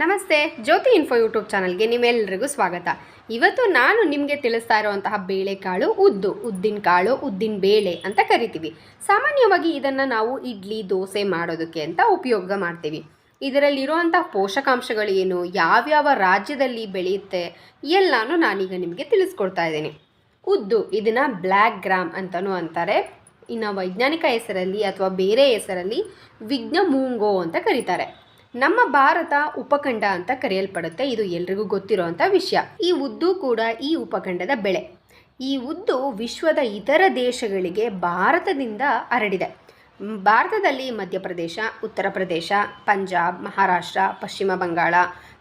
ನಮಸ್ತೆ, ಜ್ಯೋತಿ info YouTube ಚಾನಲ್ಗೆ ನಿಮ್ಮೆಲ್ಲರಿಗೂ ಸ್ವಾಗತ. ಇವತ್ತು ನಾನು ನಿಮಗೆ ತಿಳಿಸ್ತಾ ಇರುವಂತಹ ಬೇಳೆಕಾಳು ಉದ್ದು, ಉದ್ದಿನ ಕಾಳು, ಉದ್ದಿನ ಬೇಳೆ ಅಂತ ಕರಿತೀವಿ. ಸಾಮಾನ್ಯವಾಗಿ ಇದನ್ನು ನಾವು ಇಡ್ಲಿ, ದೋಸೆ ಮಾಡೋದಕ್ಕೆ ಅಂತ ಉಪಯೋಗ ಮಾಡ್ತೀವಿ. ಇದರಲ್ಲಿರುವಂತಹ ಪೋಷಕಾಂಶಗಳು ಏನು, ಯಾವ್ಯಾವ ರಾಜ್ಯದಲ್ಲಿ ಬೆಳೆಯುತ್ತೆ, ಎಲ್ಲನೂ ನಾನೀಗ ನಿಮಗೆ ತಿಳಿಸ್ಕೊಡ್ತಾ ಇದ್ದೀನಿ. ಉದ್ದು, ಇದನ್ನು ಬ್ಲ್ಯಾಕ್ ಗ್ರಾಮ್ ಅಂತಲೂ ಅಂತಾರೆ. ಇನ್ನು ವೈಜ್ಞಾನಿಕ ಹೆಸರಲ್ಲಿ ಅಥವಾ ಬೇರೆ ಹೆಸರಲ್ಲಿ ವಿಘ್ನ ಮೂಂಗೋ ಅಂತ ಕರೀತಾರೆ. ನಮ್ಮ ಭಾರತ ಉಪಖಂಡ ಅಂತ ಕರೆಯಲ್ಪಡುತ್ತೆ. ಇದು ಎಲ್ರಿಗೂ ಗೊತ್ತಿರುವಂಥ ವಿಷಯ. ಈ ಉದ್ದು ಕೂಡ ಈ ಉಪಖಂಡದ ಬೆಳೆ. ಈ ಉದ್ದು ವಿಶ್ವದ ಇತರ ದೇಶಗಳಿಗೆ ಭಾರತದಿಂದ ಹರಡಿದೆ. ಭಾರತದಲ್ಲಿ ಮಧ್ಯಪ್ರದೇಶ, ಉತ್ತರ ಪ್ರದೇಶ, ಪಂಜಾಬ್, ಮಹಾರಾಷ್ಟ್ರ, ಪಶ್ಚಿಮ ಬಂಗಾಳ,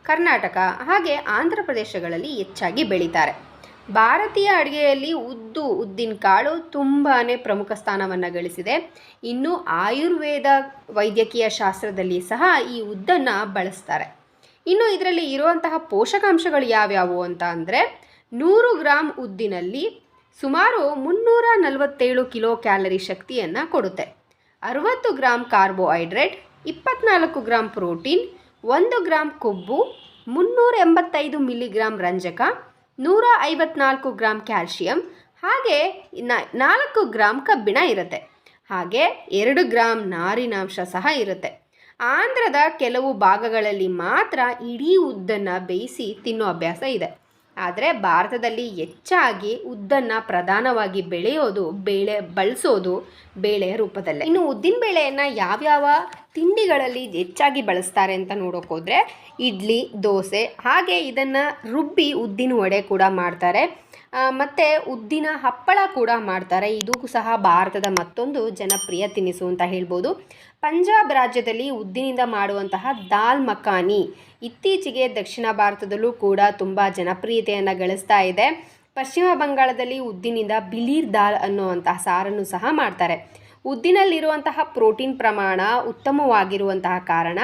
ಕರ್ನಾಟಕ ಹಾಗೆ ಆಂಧ್ರ ಪ್ರದೇಶಗಳಲ್ಲಿ ಹೆಚ್ಚಾಗಿ ಬೆಳೀತಾರೆ. ಭಾರತೀಯ ಅಡುಗೆಯಲ್ಲಿ ಉದ್ದು ಉದ್ದಿನ ಕಾಳು ತುಂಬಾ ಪ್ರಮುಖ ಸ್ಥಾನವನ್ನು ಗಳಿಸಿದೆ. ಇನ್ನು ಆಯುರ್ವೇದ ವೈದ್ಯಕೀಯ ಶಾಸ್ತ್ರದಲ್ಲಿ ಸಹ ಈ ಉದ್ದನ್ನು ಬಳಸ್ತಾರೆ. ಇನ್ನು ಇದರಲ್ಲಿ ಇರುವಂತಹ ಪೋಷಕಾಂಶಗಳು ಯಾವ್ಯಾವು ಅಂತ ಅಂದರೆ, ನೂರು ಗ್ರಾಮ್ ಉದ್ದಿನಲ್ಲಿ ಸುಮಾರು ಮುನ್ನೂರ ನಲವತ್ತೇಳು ಕಿಲೋ ಕ್ಯಾಲರಿ ಶಕ್ತಿಯನ್ನು ಕೊಡುತ್ತೆ. ಅರವತ್ತು ಗ್ರಾಮ್ ಕಾರ್ಬೋಹೈಡ್ರೇಟ್, ಇಪ್ಪತ್ನಾಲ್ಕು ಗ್ರಾಮ್ ಪ್ರೋಟೀನ್, ಒಂದು ಗ್ರಾಮ್ ಕೊಬ್ಬು, ಮುನ್ನೂರ ಎಂಬತ್ತೈದು ಮಿಲಿಗ್ರಾಮ್ ರಂಜಕ ನೂರ ಐವತ್ನಾಲ್ಕು ಗ್ರಾಮ್ ಕ್ಯಾಲ್ಶಿಯಂ, ಹಾಗೆ ನಾಲ್ಕು ಗ್ರಾಮ್ ಕಬ್ಬಿಣ ಇರುತ್ತೆ. ಹಾಗೆ ಎರಡು ಗ್ರಾಮ್ ನಾರಿನಾಂಶ ಸಹ ಇರುತ್ತೆ. ಆಂಧ್ರದ ಕೆಲವು ಭಾಗಗಳಲ್ಲಿ ಮಾತ್ರ ಇಡೀ ಉದ್ದನ್ನು ಬೇಯಿಸಿ ತಿನ್ನೋ ಅಭ್ಯಾಸ ಇದೆ. ಆದರೆ ಭಾರತದಲ್ಲಿ ಹೆಚ್ಚಾಗಿ ಉದ್ದನ್ನು ಪ್ರಧಾನವಾಗಿ ಬೆಳೆಯೋದು, ಬೇಳೆ ಬಳಸೋದು ಬೇಳೆಯ ರೂಪದಲ್ಲೇ. ಇನ್ನು ಉದ್ದಿನ ಬೇಳೆಯನ್ನು ಯಾವ್ಯಾವ ತಿಂಡಿಗಳಲ್ಲಿ ಹೆಚ್ಚಾಗಿ ಬಳಸ್ತಾರೆ ಅಂತ ನೋಡೋಕ್ಕೋದ್ರೆ ಇಡ್ಲಿ, ದೋಸೆ ಹಾಗೆ ಇದನ್ನು ರುಬ್ಬಿ ಉದ್ದಿನ ವಡೆ ಕೂಡ ಮಾಡ್ತಾರೆ. ಮತ್ತೆ ಉದ್ದಿನ ಹಪ್ಪಳ ಕೂಡ ಮಾಡ್ತಾರೆ. ಇದು ಸಹ ಭಾರತದ ಮತ್ತೊಂದು ಜನಪ್ರಿಯ ತಿನಿಸು ಅಂತ ಹೇಳ್ಬೋದು. ಪಂಜಾಬ್ ರಾಜ್ಯದಲ್ಲಿ ಉದ್ದಿನಿಂದ ಮಾಡುವಂತಹ ದಾಲ್ ಮಖಾನಿ ಇತ್ತೀಚೆಗೆ ದಕ್ಷಿಣ ಭಾರತದಲ್ಲೂ ಕೂಡ ತುಂಬ ಜನಪ್ರಿಯತೆಯನ್ನು ಗಳಿಸ್ತಾ ಇದೆ. ಪಶ್ಚಿಮ ಬಂಗಾಳದಲ್ಲಿ ಉದ್ದಿನಿಂದ ಬಿಲೀರ್ ದಾಲ್ ಅನ್ನುವಂತಹ ಸಾರನ್ನು ಸಹ ಮಾಡ್ತಾರೆ. ಉದ್ದಿನಲ್ಲಿರುವಂತಹ ಪ್ರೋಟೀನ್ ಪ್ರಮಾಣ ಉತ್ತಮವಾಗಿರುವಂತಹ ಕಾರಣ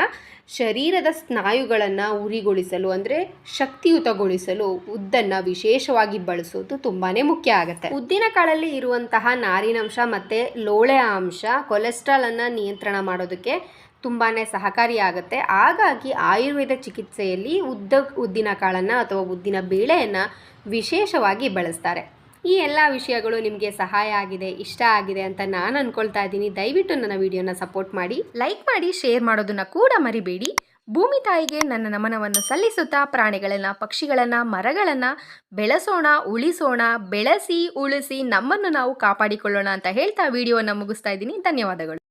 ಶರೀರದ ಸ್ನಾಯುಗಳನ್ನು ಉರಿಗೊಳಿಸಲು ಅಂದರೆ ಶಕ್ತಿಯುತಗೊಳಿಸಲು ಉದ್ದನ್ನು ವಿಶೇಷವಾಗಿ ಬಳಸೋದು ತುಂಬಾ ಮುಖ್ಯ ಆಗುತ್ತೆ. ಉದ್ದಿನ ಕಾಳಲ್ಲಿ ಇರುವಂತಹ ನಾರಿನಂಶ ಮತ್ತು ಲೋಳೆ ಅಂಶ ಕೊಲೆಸ್ಟ್ರಾಲನ್ನು ನಿಯಂತ್ರಣ ಮಾಡೋದಕ್ಕೆ ತುಂಬಾ ಸಹಕಾರಿಯಾಗುತ್ತೆ ಹಾಗಾಗಿ ಆಯುರ್ವೇದ ಚಿಕಿತ್ಸೆಯಲ್ಲಿ ಉದ್ದ, ಉದ್ದಿನ ಕಾಳನ್ನು ಅಥವಾ ಉದ್ದಿನ ಬೇಳೆಯನ್ನು ವಿಶೇಷವಾಗಿ ಬಳಸ್ತಾರೆ. ಈ ಎಲ್ಲ ವಿಷಯಗಳು ನಿಮಗೆ ಸಹಾಯ ಆಗಿದೆ, ಇಷ್ಟ ಆಗಿದೆ ಅಂತ ನಾನು ಅನ್ಕೊಳ್ತಾ ಇದ್ದೀನಿ. ದಯವಿಟ್ಟು ನನ್ನ ವಿಡಿಯೋನ ಸಪೋರ್ಟ್ ಮಾಡಿ. ಲೈಕ್ ಮಾಡಿ, ಶೇರ್ ಮಾಡೋದನ್ನ ಕೂಡ ಮರಿಬೇಡಿ. ಭೂಮಿ ತಾಯಿಗೆ ನನ್ನ ನಮನವನ್ನು ಸಲ್ಲಿಸುತ್ತಾ ಪ್ರಾಣಿಗಳನ್ನು, ಪಕ್ಷಿಗಳನ್ನು, ಮರಗಳನ್ನು ಬೆಳೆಸೋಣ, ಉಳಿಸೋಣ, ಬೆಳೆಸಿ, ಉಳಿಸಿ ನಮ್ಮನ್ನು ನಾವು ಕಾಪಾಡಿಕೊಳ್ಳೋಣ ಅಂತ ಹೇಳ್ತಾ ವಿಡಿಯೋವನ್ನು ಮುಗಿಸ್ತಾ ಇದ್ದೀನಿ. ಧನ್ಯವಾದಗಳು.